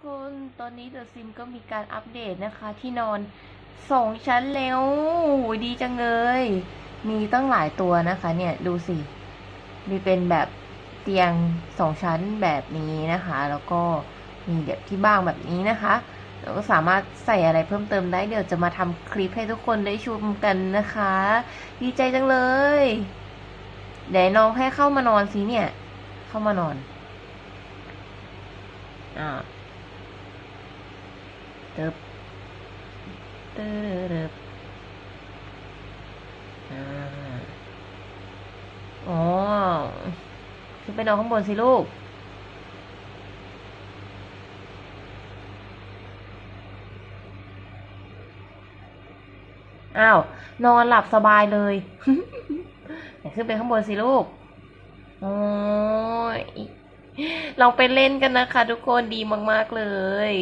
คนตอนนี้เดอะซิมก็มีการอัปเดตนะคะ ที่นอนสองชั้นแล้วดีจังเลย มีตั้งหลายตัวนะคะ เนี่ยดูสิ มีเป็นแบบเตียงสองชั้นแบบนี้นะคะ แล้วก็มีแบบที่บ้างแบบนี้นะคะแล้วก็สามารถใส่อะไรเพิ่มเติมได้เดี๋ยวจะมาทำคลิปให้ทุกคนได้ชมกันนะคะ ดีใจจังเลยเดี๋ยวน้องให้เข้ามานอนสิเนี่ย เข้ามานอน อ่า ติบติบเติบอ่าอ๋อขึ้นไปนอนข้างบนสิลูก อ้าว นอนหลับสบายเลยขึ้นไปข้างบนสิลูก โอ้ยเราไปเล่นกันนะคะทุกคนดีมาก ๆ เลย